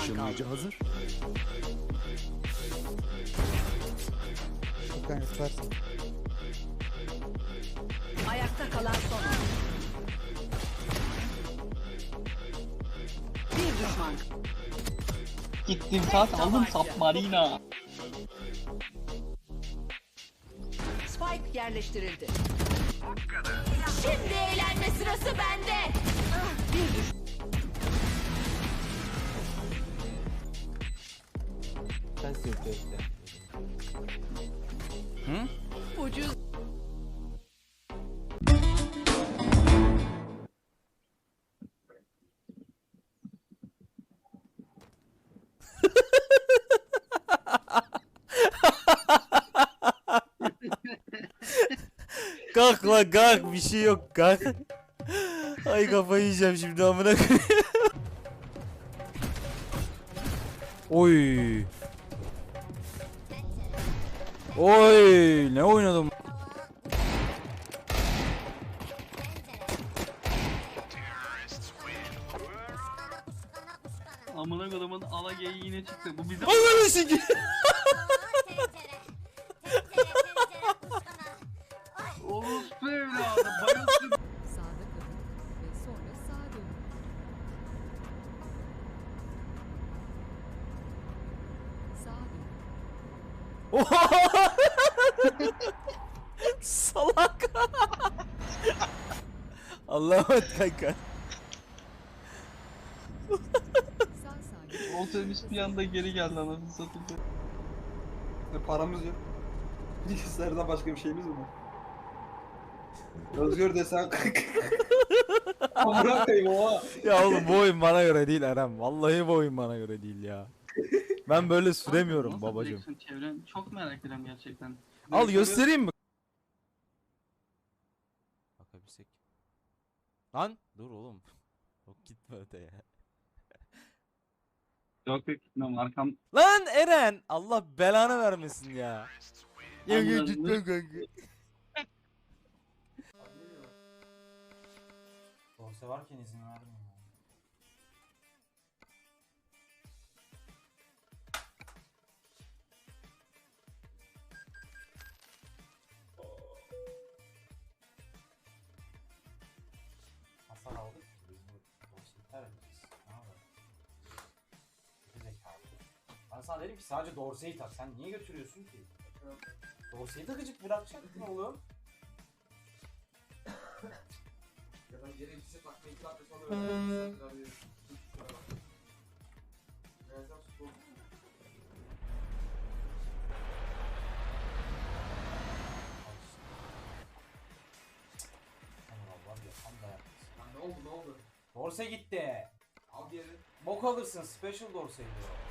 düşman. Işınlayıcı hazır. Furkan yaparsın. Ayakta kalan son. Bir düşman. Gittim saat aldım Submarina. Spike yerleştirildi. Şimdi eğlenme sırası bende. Bir düş. Sen sevdin. Ucuz. Kalk lan kalk bir şey yok kalk. Ay kafayı yiyeceğim şimdi amına koyayım. Oy. Oy ne oynadım. Amına kodumun ala geyi yine çıktı. Bu bizim Ananı sikeyim. Salak. Allah'ım kanka. Sağ salim. Otobüs bir anda geri geldi anasını satayım. E, paramız yok. Bilgisayarda başka bir şeyimiz mi var? Özgür desen Amına koyayım oha. Ya oğlum bu oyun bana göre değil Eren. Vallahi bu oyun bana göre değil ya. Ben böyle süremiyorum Nasıl Çevren çok merak ediyorum gerçekten. Al göstereyim mi? Bakabilsek. Lan dur oğlum. Yok gitme öteye. Yok yok gitmem arkam. Lan Eren Allah belanı vermesin ya. Ya ya Anladım. gitme kanka. Dorse varken izin vermiyor. Sana dedim ki sadece Dorse'yi tak. Sen niye götürüyorsun ki? Dorse'yi takıcık bırakacaktın oğlum. Ya da gerekirse takmayı iki dakika sonra öğrenirsin. Tamam var ya tam da yapmışsın. Ne oldu ne oldu? Dorse gitti. Al geri. Bok alırsın special Dorse diyor.